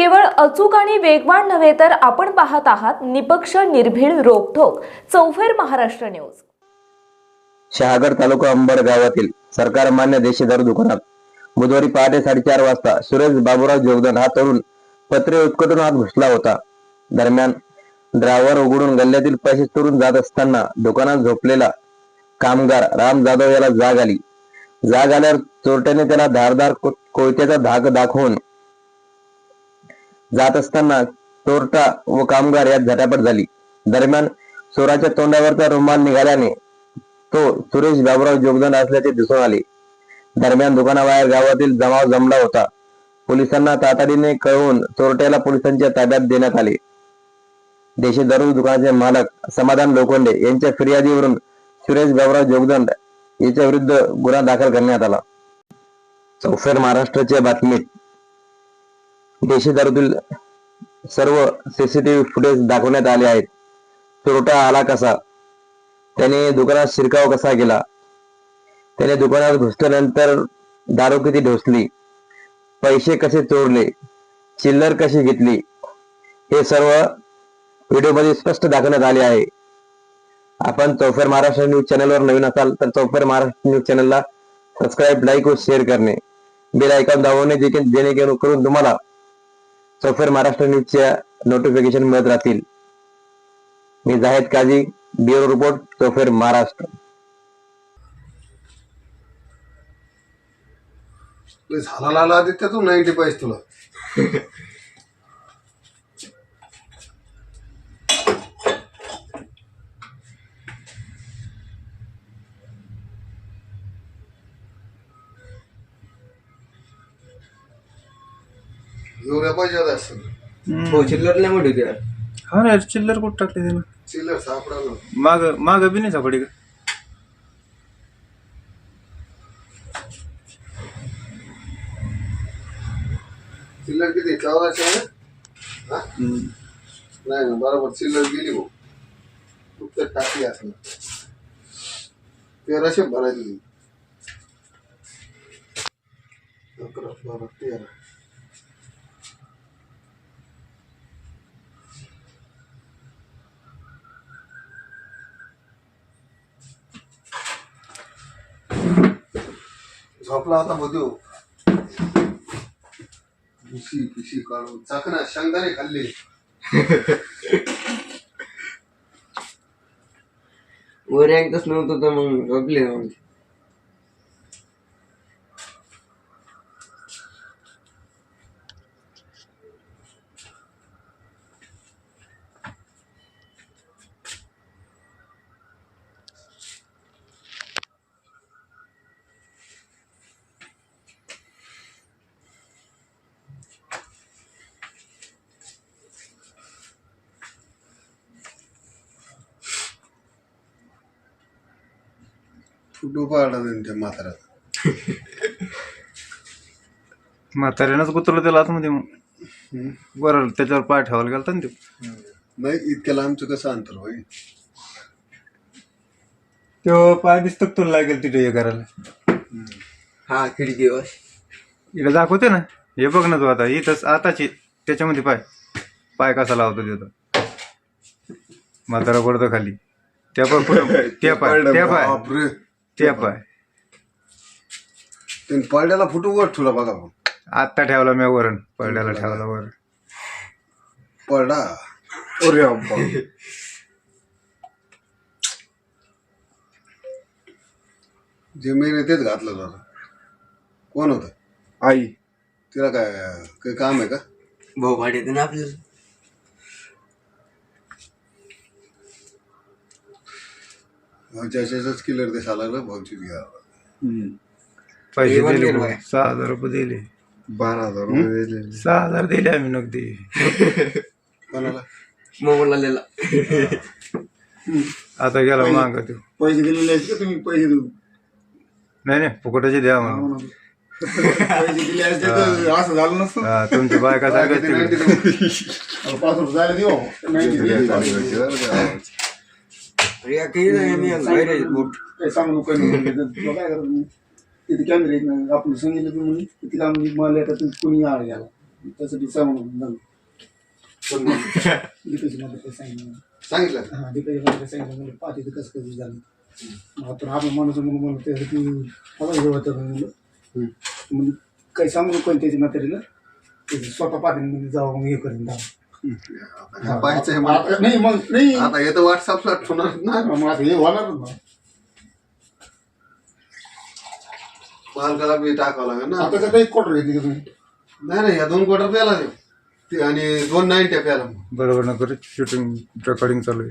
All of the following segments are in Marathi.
केवळ अचूक आणि वेगवान नव्हे तर आपण पाहत आहात निपक्ष निर्भीड रोखोक चौफेर महाराष्ट्र न्यूज. शहागड तालुका अंबड गावातील सरकार मान्य देशेदार दुकानात बुधवारी पहाटे साडेचार वाजता सुरेश बाबुराव जोगदन हा तरुण पत्रे उत्कटून आत घुसला होता. दरम्यान ड्रायव्हर उघडून गल्ल्यातील पैसे चोरून जात असताना दुकानात झोपलेला कामगार राम जाधव याला जाग आली. जाग आल्यावर चोरट्याने त्याला धारदार को- कोयत्याचा धाक दाखवून जात असताना चोरटा व कामगार यात झटापट झाली. दरम्यान चोराच्या तोंडावरचा रुमाल निघाल्याने तो सुरेश बाबुराव जोगदान असल्याचे दिसून आले. दरम्यान दुकानाबाहेर गावातील जमाव जमला होता. पोलिसांना तातडीने कळवून चोरट्याला पोलिसांच्या ताब्यात देण्यात आले. देशी दारू दुकानाचे मालक समाधान लोखंडे यांच्या फिर्यादीवरून सुरेश बाबुराव जोगदंड याच्या विरुद्ध गुन्हा दाखल करण्यात आला. चौफेर महाराष्ट्राच्या बातमीत देशदारूतील सर्व सीसीटीव्ही फुटेज दाखवण्यात आले आहेत. चोरटा आला कसा? त्याने दुकानात शिरकाव कसा केला? त्याने दुकानात घुसल्यानंतर दारू किती ढोसली? पैसे कसे चोरले? चिल्लर कशी घेतली? हे सर्व व्हिडिओमध्ये स्पष्ट दाखवण्यात आले आहे. आपण चौफेर महाराष्ट्र न्यूज चॅनलवर नवीन असाल तर चौफेर महाराष्ट्र न्यूज चॅनलला सबस्क्राईब लाईक व शेअर करणे. बेल आयकॉन दाबवणे देखील जेणेकरून तुम्हाला चौफेर महाराष्ट्र न्यूजच्या नोटिफिकेशन मिळत राहतील. मी जाहेद काझी ब्युरो रिपोर्ट चौफेर महाराष्ट्र. झाला लाला आदित्य तू नाईन्टी पाहिजे तुला. एवढ्या पाहिजे होत्या असं हो चिल्लर लय मोठी होती यार. हा ना चिल्लर कुठं टाकले त्यानं चिल्लर सापडायला. माग माग बी नाही सापडी का? चिल्लर किती? चौदाशे आहे ना? हा? नाही ना बरोबर चिल्लर गेली भाऊ फक्त टाकी असं तेराशे भरायची. अकरा बारा तेरा. झोपला होता मधू. पिशी पिशी काढून चाकणा शेंगदाणे खाल्ले. वर एकदाच नव्हतं तर मग झोपले मग फुटू पाडला त्यांच्या म्हाताऱ्यात म्हाताऱ्यानंच गुतवलं त्याला आतमध्ये मग बरं त्याच्यावर पाय ठेवायला गेलता ना ते. नाही इतक्याला आमचं कसं अंतर होईल तो पाय दिसतो का तुला लागेल तिथे हे करायला. हा खिडकी वर इकडे दाखवते ना. हे बघ ना तू आता. इथंच आताची त्याच्यामध्ये पाय. पाय कसा लावतो तिथं. म्हातारा पडतो खाली. त्या पाय त्या पाय त्या पाय. पाय त्यांनी पडल्याला फुटू वर ठेवला बघा मग आत्ता ठेवला मी वरण पडल्याला ठेवला वर पडा अरे जे मेन तेच घातलं जरा कोण होत? आई. तिला काय काही काम आहे का? भाऊ भाडे ना आपल्याला. भाऊच्याच किलर दिसायला लागलं भाऊची घ्या पैसे दिले भाऊ. सहा हजार रुपये दिले. बारा हजार रुपये दिले. सहा हजार दिले आम्ही नगदी. कोणाला? मोबाईल आलेला आता गेला माग तो. पैसे दिलेले आहेत का तुम्ही? पैसे देऊ नाही नाही फुकटाचे द्या म्हणून. पैसे दिले असते तर असं झालं नसतं. हा, तुमची बायका सांगत किती तिकडे. 90 दिले? पाच रुपये जायला देऊ. नाही दिले. या काही नाही मी बाहेर आहे बोट काही सांगू काही. तुला काय करायचं तिथे कॅमेरे आहेत ना आपण सांगितलं की म्हणे किती काम मला येतात तुम्ही कोणी आळ घ्यायला त्यासाठी सांगून झालं. काही सांगितलं सांगितलं? हा मध्ये सांगितलं म्हणजे पाहते ते कसं कसं झालं मग आपण आपण म्हणतो म्हणून म्हणून त्यासाठी मला हे होतं म्हणलं. म्हणजे काही सांगू नको त्याची ते स्वतः पाहते म्हणजे जावं मग हे करून जावं आता ह्या पाहायचं आहे मला. नाही मग नाही. आता येतं व्हॉट्सअपला ठेवणार ना. मग आता हे होणारच ना. मालकाला बी टाकावं लागेल ना. आता काही कोटर घेतली का तुम्ही. नाही नाही या दोन क्वार्टर प्याला ते आणि दोन नाईन्टी प्याला बरोबर ना करू शूटिंग रेकॉर्डिंग चालू आहे.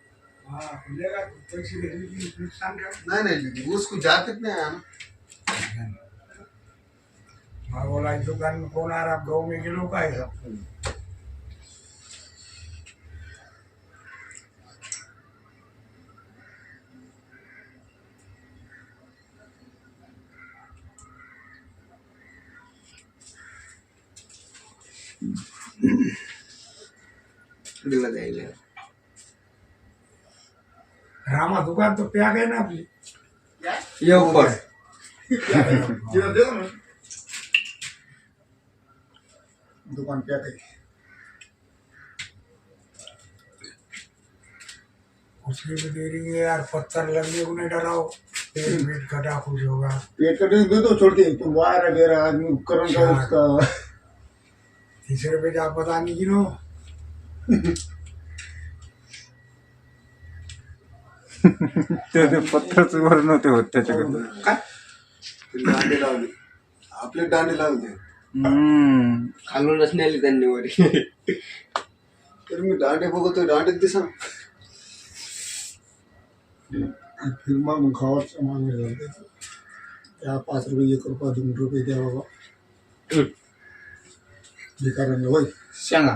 जाते नहीं आया ना बोला दुकान में कौन आ रहा गाँव में सब दिला जायला. रामा दुकान तो प्याग है ना आपली ये ऊपर तिला देऊ ना दुकान पे काही उसकी भी देरी है यार पत्थर लगने को नहीं डराओ पेट पेट कटा कुछ होगा पेट कटिंग दे दो छोड़ते हैं तुम वायर वगैरह आदमी उपकरण का उसका तीसरे पे जा पता नहीं गिनो ते ते पत्थरच वर नव्हते होत त्याच्याकडे काय? ते दांडे लावले. आपले दांडे लावले. हम्म. खालूनच नेली त्यांनी वर. तर मी दांडे बघतोय दांडेच दिसा फिर मग खावाचं मागणी झालं त्या पाच रुपये एक रुपया दोन रुपये द्या बाबा. भिकाऱ्यांना होय? सांगा.